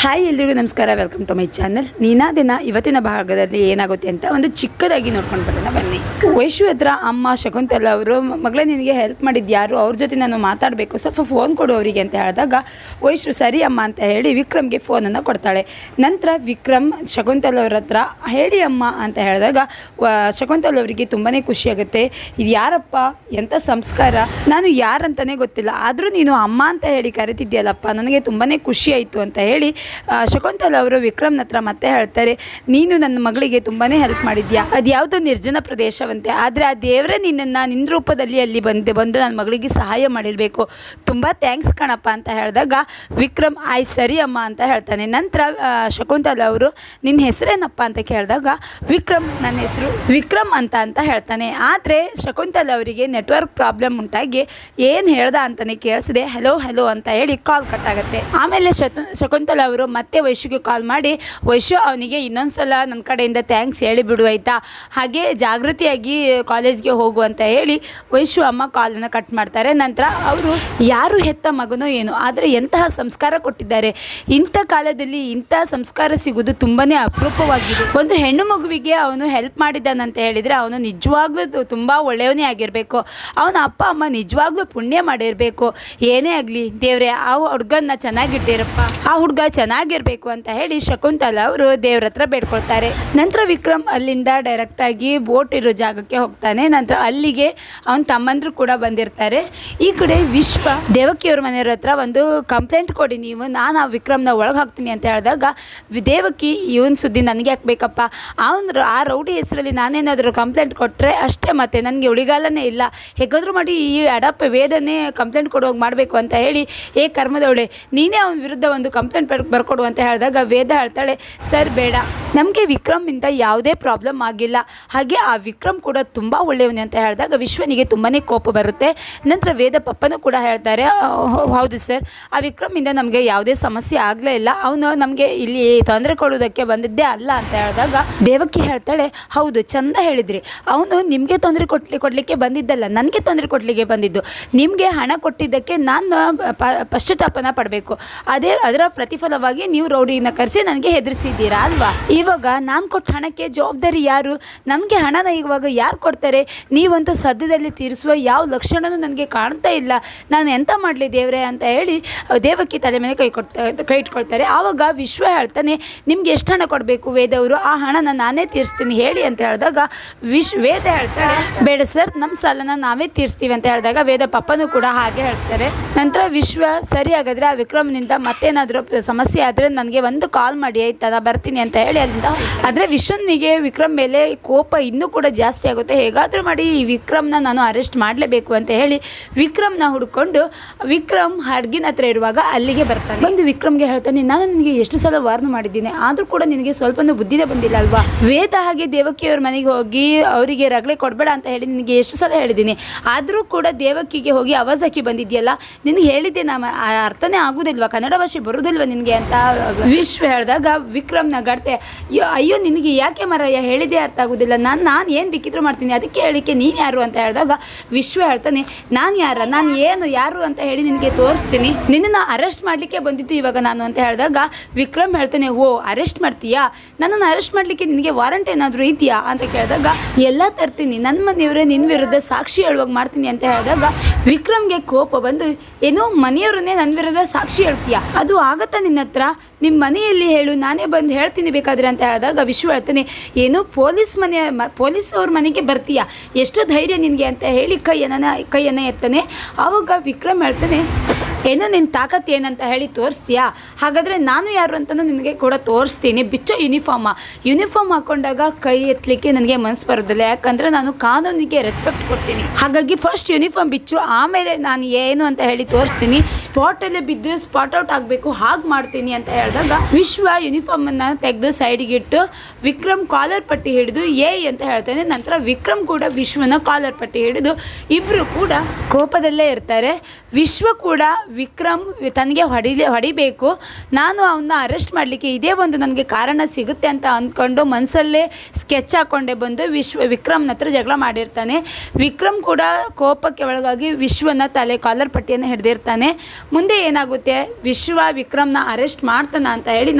Hi ಎಲ್ರಿಗೂ ನಮಸ್ಕಾರ welcome to my channel ನೀನಾ ದಿನ ಇವತ್ತಿನ ಭಾಗದಲ್ಲಿ ಏನಾಗುತ್ತೆ ಅಂತ ಒಂದು ಚಿಕ್ಕದಾಗಿ ನೋಡ್ಕೊಂಡು ಬರೋಣ, ಬನ್ನಿ. ವೈಶು ಹತ್ರ ಅಮ್ಮ ಶಕುಂತಲ ಅವರು ಮಗಳೇ ನಿನಗೆ ಹೆಲ್ಪ್ ಮಾಡಿದ್ದು ಯಾರು? ಅವ್ರ ಜೊತೆ ನಾನು ಮಾತಾಡಬೇಕು. ಸ್ವಲ್ಪ ಫೋನ್ ಕೊಡು ಅವರಿಗೆ ಅಂತ ಹೇಳಿದಾಗ ವೈಶು ಸರಿ ಅಮ್ಮ ಅಂತ ಹೇಳಿ ವಿಕ್ರಮ್ಗೆ ಫೋನನ್ನು ಕೊಡ್ತಾಳೆ. ನಂತರ ವಿಕ್ರಮ್ ಶಕುಂತಲ ಅವ್ರ ಹತ್ರ, ಹೇಳಿ ಅಮ್ಮ ಅಂತ ಹೇಳಿದಾಗ ಶಕುಂತಲ ಅವರಿಗೆ ತುಂಬಾ ಖುಷಿಯಾಗುತ್ತೆ ಇದು ಯಾರಪ್ಪ? ಎಂಥ ಸಂಸ್ಕಾರ? ನಾನು ಯಾರಂತಲೇ ಗೊತ್ತಿಲ್ಲ. ಆದರೂ ನೀನು ಅಮ್ಮ ಅಂತ ಹೇಳಿ ಕರೆತಿದ್ದೀಯಲ್ಲಪ್ಪ ನನಗೆ ತುಂಬಾ ಖುಷಿ ಆಯಿತು ಅಂತ ಹೇಳಿ ಶಕುಂತಲ ಅವರು ವಿಕ್ರಮ್ನ ಹತ್ರ ಮತ್ತೆ ಹೇಳ್ತಾರೆ, ನೀನು ನನ್ನ ಮಗಳಿಗೆ ತುಂಬಾ ಹೆಲ್ಪ್ ಮಾಡಿದ್ಯಾ? ಅದು ಯಾವುದೋ ನಿರ್ಜನ ಪ್ರದೇಶವಂತೆ. ಆದರೆ ಆ ದೇವರೇ ನಿನ್ನನ್ನು ನಿನ್ನ ರೂಪದಲ್ಲಿ ಅಲ್ಲಿ ಬಂದು ಬಂದು ನನ್ನ ಮಗಳಿಗೆ ಸಹಾಯ ಮಾಡಿರಬೇಕು. ತುಂಬ ಥ್ಯಾಂಕ್ಸ್ ಕಣಪ್ಪ ಅಂತ ಹೇಳಿದಾಗ ವಿಕ್ರಮ್, ಆಯ್ ಸರಿ ಅಮ್ಮ ಅಂತ ಹೇಳ್ತಾನೆ. ನಂತರ ಶಕುಂತಲ ಅವರು ನಿನ್ನ ಹೆಸರೇನಪ್ಪ? ಅಂತ ಕೇಳಿದಾಗ, ವಿಕ್ರಮ್ ನನ್ನ ಹೆಸರು ವಿಕ್ರಮ್ ಅಂತ ಅಂತ ಹೇಳ್ತಾನೆ. ಆದರೆ ಶಕುಂತಲ ಅವರಿಗೆ ನೆಟ್ವರ್ಕ್ ಪ್ರಾಬ್ಲಮ್ ಉಂಟಾಗಿ ಏನು ಹೇಳ್ದ ಅಂತಲೇ ಕೇಳಿಸಿದೆ. ಹಲೋ ಹೆಲೋ ಅಂತ ಹೇಳಿ ಕಾಲ್ ಕಟ್ ಆಗುತ್ತೆ. ಆಮೇಲೆ ಶಕು ಶಕುಂತಲ ಮತ್ತೆ ವೈಶುಗೆ ಕಾಲ್ ಮಾಡಿ ವೈಶು ಅವನಿಗೆ ಇನ್ನೊಂದ್ಸಲ ನನ್ನ ಕಡೆಯಿಂದ ಥ್ಯಾಂಕ್ಸ್ ಹೇಳಿ ಬಿಡು ಆಯ್ತಾ? ಹಾಗೆ ಜಾಗೃತಿಯಾಗಿ ಕಾಲೇಜ್ಗೆ ಹೋಗು ಅಂತ ಹೇಳಿ ವೈಶು ಅಮ್ಮ ಕಾಲನ್ನು ಕಟ್ ಮಾಡ್ತಾರೆ. ನಂತರ ಅವರು, ಯಾರು ಹೆತ್ತ ಮಗನೋ ಏನೋ, ಆದರೆ ಎಂತಹ ಸಂಸ್ಕಾರ ಕೊಟ್ಟಿದ್ದಾರೆ. ಇಂಥ ಕಾಲದಲ್ಲಿ ಇಂಥ ಸಂಸ್ಕಾರ ಸಿಗೋದು ತುಂಬಾ ಅಪರೂಪವಾಗಿದೆ. ಒಂದು ಹೆಣ್ಣು ಮಗುವಿಗೆ ಅವನು ಹೆಲ್ಪ್ ಮಾಡಿದ್ದಾನಂತ ಹೇಳಿದರೆ ಅವನು ನಿಜವಾಗ್ಲೂ ತುಂಬ ಒಳ್ಳೆಯವನೇ ಆಗಿರಬೇಕು. ಅವನ ಅಪ್ಪ, ಅಮ್ಮ ನಿಜವಾಗ್ಲೂ ಪುಣ್ಯ ಮಾಡಿರಬೇಕು. ಏನೇ ಆಗಲಿ, ದೇವ್ರೆ, ಆ ಹುಡುಗನ್ನ ಚೆನ್ನಾಗಿಟ್ಟಿರಪ್ಪ. ಆ ಹುಡುಗ ಚೆನ್ನಾಗಿರ್ಬೇಕು ಅಂತ ಹೇಳಿ ಶಕುಂತಲ ಅವರು ದೇವ್ರ ಹತ್ರ ಬೇಡ್ಕೊಳ್ತಾರೆ. ನಂತರ ವಿಕ್ರಮ್ ಅಲ್ಲಿಂದ ಡೈರೆಕ್ಟಾಗಿ ಬೋಟ್ ಇರೋ ಜಾಗಕ್ಕೆ ಹೋಗ್ತಾನೆ. ನಂತರ ಅಲ್ಲಿಗೆ ಅವನ ತಮ್ಮಂದ್ರು ಕೂಡ ಬಂದಿರ್ತಾರೆ. ಈ ಕಡೆ ವಿಶ್ವ ದೇವಕಿಯವ್ರ ಮನೆಯವ್ರ ಹತ್ರ ಒಂದು ಕಂಪ್ಲೇಂಟ್ ಕೊಡಿ ನೀವು. ನಾನು ಆ ವಿಕ್ರಮ್ನ ಒಳಗೆ ಹಾಕ್ತೀನಿ ಅಂತ ಹೇಳಿದಾಗ ದೇವಕಿ, ಇವನ್ ಸುದ್ದಿ ನನಗೆ ಹಾಕ್ಬೇಕಪ್ಪ ಅವನು ಆ ರೌಡಿ ಹೆಸರಲ್ಲಿ ನಾನೇನಾದರೂ ಕಂಪ್ಲೇಂಟ್ ಕೊಟ್ಟರೆ ಅಷ್ಟೇ ಮತ್ತೆ ನನಗೆ ಉಳಿಗಾಲನೇ ಇಲ್ಲ. ಹೇಗಾದರೂ ಮಾಡಿ ಈ ಅಡಪ್ಪ ವೇದನೆ ಕಂಪ್ಲೇಂಟ್ ಕೊಡುವಾಗ ಮಾಡಬೇಕು ಅಂತ ಹೇಳಿ, ಏ ಕರ್ಮದವಳೆ, ನೀನೇ ಅವನ ವಿರುದ್ಧ ಒಂದು ಕಂಪ್ಲೇಂಟ್ ಬರ್ಕೊಡು ಅಂತ ಹೇಳಿದಾಗ ವೇದ ಹೇಳ್ತಾಳೆ, ಸರ್, ಬೇಡ. ನಮಗೆ ವಿಕ್ರಮಿಂದ ಯಾವುದೇ ಪ್ರಾಬ್ಲಮ್ ಆಗಿಲ್ಲ. ಹಾಗೆ ಆ ವಿಕ್ರಮ್ ಕೂಡ ತುಂಬ ಒಳ್ಳೆಯವನೇ ಅಂತ ಹೇಳಿದಾಗ ವಿಶ್ವನಿಗೆ ತುಂಬಾ ಕೋಪ ಬರುತ್ತೆ. ನಂತರ ವೇದ ಪಪ್ಪನೂ ಕೂಡ ಹೇಳ್ತಾರೆ ಹೌದು ಸರ್. ಆ ವಿಕ್ರಮಿಂದ ನಮಗೆ ಯಾವುದೇ ಸಮಸ್ಯೆ ಆಗಲೇ ಇಲ್ಲ. ಅವನು ನಮಗೆ ಇಲ್ಲಿ ತೊಂದರೆ ಕೊಡೋದಕ್ಕೆ ಬಂದಿದ್ದೇ ಅಲ್ಲ ಅಂತ ಹೇಳಿದಾಗ ದೇವಕ್ಕೆ ಹೇಳ್ತಾಳೆ, ಹೌದು, ಚಂದ ಹೇಳಿದ್ರಿ. ಅವನು ನಿಮಗೆ ತೊಂದರೆ ಕೊಟ್ಲಿ, ಕೊಡಲಿಕ್ಕೆ ಬಂದಿದ್ದಲ್ಲ. ನನಗೆ ತೊಂದರೆ ಕೊಡಲಿಕ್ಕೆ ಬಂದಿದ್ದು. ನಿಮಗೆ ಹಣ ಕೊಟ್ಟಿದ್ದಕ್ಕೆ ನಾನು ಪಶ್ಚಾತ್ತಾಪನ ಪಡಬೇಕು. ಅದೇ, ಅದರ ಪ್ರತಿಫಲವಾಗಿ ನೀವು ರೌಡಿನ ಕರೆಸಿ ನನಗೆ ಹೆದರಿಸಿದ್ದೀರಾ ಅಲ್ವಾ? ಇವಾಗ ನಾನು ಕೊಟ್ಟ ಹಣಕ್ಕೆ ಜವಾಬ್ದಾರಿ ಯಾರು? ನನಗೆ ಹಣನ ಇವಾಗ ಯಾರು ಕೊಡ್ತಾರೆ? ನೀವಂತೂ ಸದ್ಯದಲ್ಲಿ ತೀರಿಸುವ ಯಾವ ಲಕ್ಷಣನೂ ನನಗೆ ಕಾಣ್ತಾ ಇಲ್ಲ. ನಾನು ಎಂತ ಮಾಡಲಿ ದೇವರೇ ಅಂತ ಹೇಳಿ ದೇವಕ್ಕೆ ತಲೆ ಮೇಲೆ ಕೈ ಕೊಡ್ತಾ, ಕೈ ಇಟ್ಕೊಳ್ತಾರೆ. ಆವಾಗ ವಿಶ್ವ ಹೇಳ್ತಾನೆ, ನಿಮ್ಗೆ ಎಷ್ಟು ಹಣ ಕೊಡಬೇಕು ವೇದವರು? ಆ ಹಣನ ನಾನೇ ತೀರಿಸ್ತೀನಿ, ಹೇಳಿ ಅಂತ ಹೇಳಿದಾಗ ವಿಶ್, ವೇದ ಹೇಳ್ತಾರೆ ಬೇಡ ಸರ್ ನಮ್ಮ ಸಾಲನ ನಾವೇ ತೀರಿಸ್ತೀವಿ ಅಂತ ಹೇಳಿದಾಗ ವೇದ ಪಪ್ಪನೂ ಕೂಡ ಹಾಗೆ ಹೇಳ್ತಾರೆ. ನಂತರ ವಿಶ್ವ ಸರಿ ಹಾಗಾದರೆ ಆ ವಿಕ್ರಮ್ನಿಂದ ಮತ್ತೇನಾದರೂ ಸಮಸ್ಯೆ ಆದರೆ ನನಗೆ ಒಂದು ಕಾಲ್ ಮಾಡಿ ಆಯ್ತಾ, ನಾ ಬರ್ತೀನಿ ಅಂತ ಹೇಳಿ ಅಲ್ಲಿಂದ. ಆದರೆ ವಿಶ್ವನಿಗೆ ವಿಕ್ರಮ್ ಮೇಲೆ ಕೋಪ ಇನ್ನೂ ಕೂಡ ಜಾಸ್ತಿ ಆಗುತ್ತೆ. ಹೇಗಾದರೂ ಮಾಡಿ ಈ ವಿಕ್ರಮ್ನ ನಾನು ಅರೆಸ್ಟ್ ಮಾಡಲೇಬೇಕು ಅಂತ ಹೇಳಿ ವಿಕ್ರಮ್ನ ಹುಡ್ಕೊಂಡು ವಿಕ್ರಮ್ ಹಡ್ಗಿನ ಹತ್ರ ಇರುವಾಗ ಅಲ್ಲಿಗೆ ಬರ್ತಾನೆ. ಬಂದು ವಿಕ್ರಮ್ಗೆ ಹೇಳ್ತಾನೆ, ನಾನು ನಿನಗೆ ಎಷ್ಟು ಸಲ ವಾರ್ನ್ ಮಾಡಿದ್ದೀನಿ, ಆದರೂ ಕೂಡ ನಿನಗೆ ಸ್ವಲ್ಪನೂ ಬುದ್ಧಿನೇ ಬಂದಿಲ್ಲ ಅಲ್ವಾ? ವೇದ ಹಾಗೆ ದೇವಕಿಯವ್ರ ಮನೆಗೆ ಹೋಗಿ ಅವರಿಗೆ ರಗಳೆ ಕೊಡಬೇಡ ಅಂತ ಹೇಳಿ ನಿನಗೆ ಎಷ್ಟು ಸಲ ಹೇಳಿದ್ದೀನಿ. ಆದರೂ ಕೂಡ ದೇವಕಿಗೆ ಹೋಗಿ ಹಾಕಿ ಬಂದಿದ್ಯಲ್ಲ, ನಿನಗೆ ಹೇಳಿದ್ದೆ ನಮ್ಮ ಅರ್ಥನೇ ಆಗೋದಿಲ್ವಾ? ಕನ್ನಡ ಭಾಷೆ ಬರೋದಿಲ್ವಾ ನಿನಗೆ ಅಂತ? ವಿಶ್ವ ಹೇಳಿದಾಗ ವಿಕ್ರಮ್ನ ಗಡ್ತೆ. ಅಯ್ಯೋ, ನಿನಗೆ ಯಾಕೆ ಮರಯ್ಯ ಹೇಳಿದೆ ಅರ್ಥ ಆಗೋದಿಲ್ಲ. ನಾನು ನಾನು ಏನು ಬಿಕ್ಕಿದ್ರು ಮಾಡ್ತೀನಿ? ಅದಕ್ಕೆ ಹೇಳಿಕೆ ನೀನು ಯಾರು ಅಂತ ಹೇಳಿದಾಗ ವಿಶ್ವ ಹೇಳ್ತಾನೆ ನಾನು ಯಾರ? ನಾನು ಏನು ಯಾರು ಅಂತ ಹೇಳಿ ನಿನಗೆ ತೋರಿಸ್ತೀನಿ. ನಿನ್ನನ್ನು ಅರೆಸ್ಟ್ ಮಾಡಲಿಕ್ಕೆ ಬಂದಿದ್ದು ಇವಾಗ ನಾನು ಅಂತ ಹೇಳಿದಾಗ ವಿಕ್ರಮ್ ಹೇಳ್ತಾನೆ ಓ ಅರೆಸ್ಟ್ ಮಾಡ್ತೀಯಾ? ನನ್ನನ್ನು ಅರೆಸ್ಟ್ ಮಾಡಲಿಕ್ಕೆ ನಿನಗೆ ವಾರಂಟ್ ಏನಾದರೂ ಇದೆಯಾ? ಅಂತ ಕೇಳಿದಾಗ, ಎಲ್ಲ ತರ್ತೀನಿ. ನನ್ನ ಮನೆಯವರೇ ನಿನ್ನ ವಿರುದ್ಧ ಸಾಕ್ಷಿ ಹೇಳುವಾಗ ಮಾಡ್ತೀನಿ ಅಂತ ಹೇಳಿದಾಗ ವಿಕ್ರಮ್ಗೆ ಕೋಪ ಬಂದು, ಏನೋ ಮನೆಯವರನ್ನೇ ನನ್ನ ವಿರುದ್ಧ ಸಾಕ್ಷಿ ಹೇಳ್ತೀಯಾ? ಅದು ಆಗತ್ತಾ ನಿನ್ನ ನಿಮ್ಮ ಮನೆಯಲ್ಲಿ ಹೇಳು, ನಾನೇ ಬಂದು ಹೇಳ್ತೀನಿ ಬೇಕಾದ್ರೆ ಅಂತ ಹೇಳಿದಾಗ ವಿಶ್ವ ಹೇಳ್ತಾನೆ, ಏನು ಪೊಲೀಸ್ ಮನೆ, ಮ- ಪೊಲೀಸ್ ಅವ್ರ ಮನೆಗೆ ಬರ್ತೀಯ? ಎಷ್ಟು ಧೈರ್ಯ ನಿನಗೆ? ಅಂತ ಹೇಳಿ ಕೈಯನ್ನು ಕೈಯನ್ನು ಎತ್ತಾನೆ. ಆವಾಗ ವಿಕ್ರಮ್ ಹೇಳ್ತಾನೆ ಏನೋ ನಿನ್ನ ತಾಕತ್ತು ಏನಂತ ಹೇಳಿ ತೋರಿಸ್ತೀಯಾ? ಹಾಗಾದರೆ ನಾನು ಯಾರು ಅಂತಲೂ ನಿನಗೆ ಕೂಡ ತೋರಿಸ್ತೀನಿ. ಬಿಚ್ಚೋ ಯೂನಿಫಾರ್ಮ ಯೂನಿಫಾರ್ಮ್ ಹಾಕೊಂಡಾಗ ಕೈ ಎತ್ತಲಿಕ್ಕೆ ನನಗೆ ಮನಸ್ಸು ಬರೋದಿಲ್ಲ. ಯಾಕಂದರೆ ನಾನು ಕಾನೂನಿಗೆ ರೆಸ್ಪೆಕ್ಟ್ ಕೊಡ್ತೀನಿ. ಹಾಗಾಗಿ ಫಸ್ಟ್ ಯೂನಿಫಾರ್ಮ್ ಬಿಚ್ಚು. ಆಮೇಲೆ ನಾನು ಏನು ಅಂತ ಹೇಳಿ ತೋರಿಸ್ತೀನಿ. ಸ್ಪಾಟಲ್ಲೇ ಬಿದ್ದು ಸ್ಪಾಟ್ ಔಟ್ ಆಗಬೇಕು. ಹಾಗೆ ಮಾಡ್ತೀನಿ ಅಂತ ಹೇಳಿದಾಗ ವಿಶ್ವ ಯೂನಿಫಾರ್ಮನ್ನು ತೆಗೆದು ಸೈಡಿಗೆ ಇಟ್ಟು ವಿಕ್ರಮ್ ಕಾಲರ್ ಪಟ್ಟಿ ಹಿಡಿದು ಏ ಅಂತ ಹೇಳ್ತಾನೆ. ನಂತರ ವಿಕ್ರಮ್ ಕೂಡ ವಿಶ್ವನ ಕಾಲರ್ ಪಟ್ಟಿ ಹಿಡಿದು ಇಬ್ಬರು ಕೂಡ ಕೋಪದಲ್ಲೇ ಇರ್ತಾರೆ. ವಿಶ್ವ ಕೂಡ ವಿಕ್ರಮ್ ತನಗೆ ಹೊಡಿಲೇ, ಹೊಡಿಬೇಕು. ನಾನು ಅವನ್ನ ಅರೆಸ್ಟ್ ಮಾಡಲಿಕ್ಕೆ ಇದೇ ಒಂದು ನನಗೆ ಕಾರಣ ಸಿಗುತ್ತೆ ಅಂತ ಅಂದ್ಕೊಂಡು ಮನಸ್ಸಲ್ಲೇ ಸ್ಕೆಚ್ ಹಾಕ್ಕೊಂಡೆ ಬಂದು ವಿಶ್ವ, ವಿಕ್ರಮ್ನ ಹತ್ರ ಜಗಳ ಮಾಡಿರ್ತಾನೆ. ವಿಕ್ರಮ್ ಕೂಡ ಕೋಪಕ್ಕೆ ಒಳಗಾಗಿ ವಿಶ್ವನ ತಲೆ ಕಾಲರ್ ಪಟ್ಟಿಯನ್ನು ಹಿಡಿದಿರ್ತಾನೆ. ಮುಂದೆ ಏನಾಗುತ್ತೆ? ವಿಶ್ವ ವಿಕ್ರಮ್ನ ಅರೆಸ್ಟ್ ಮಾಡ್ತಾನ ಅಂತ ಹೇಳಿ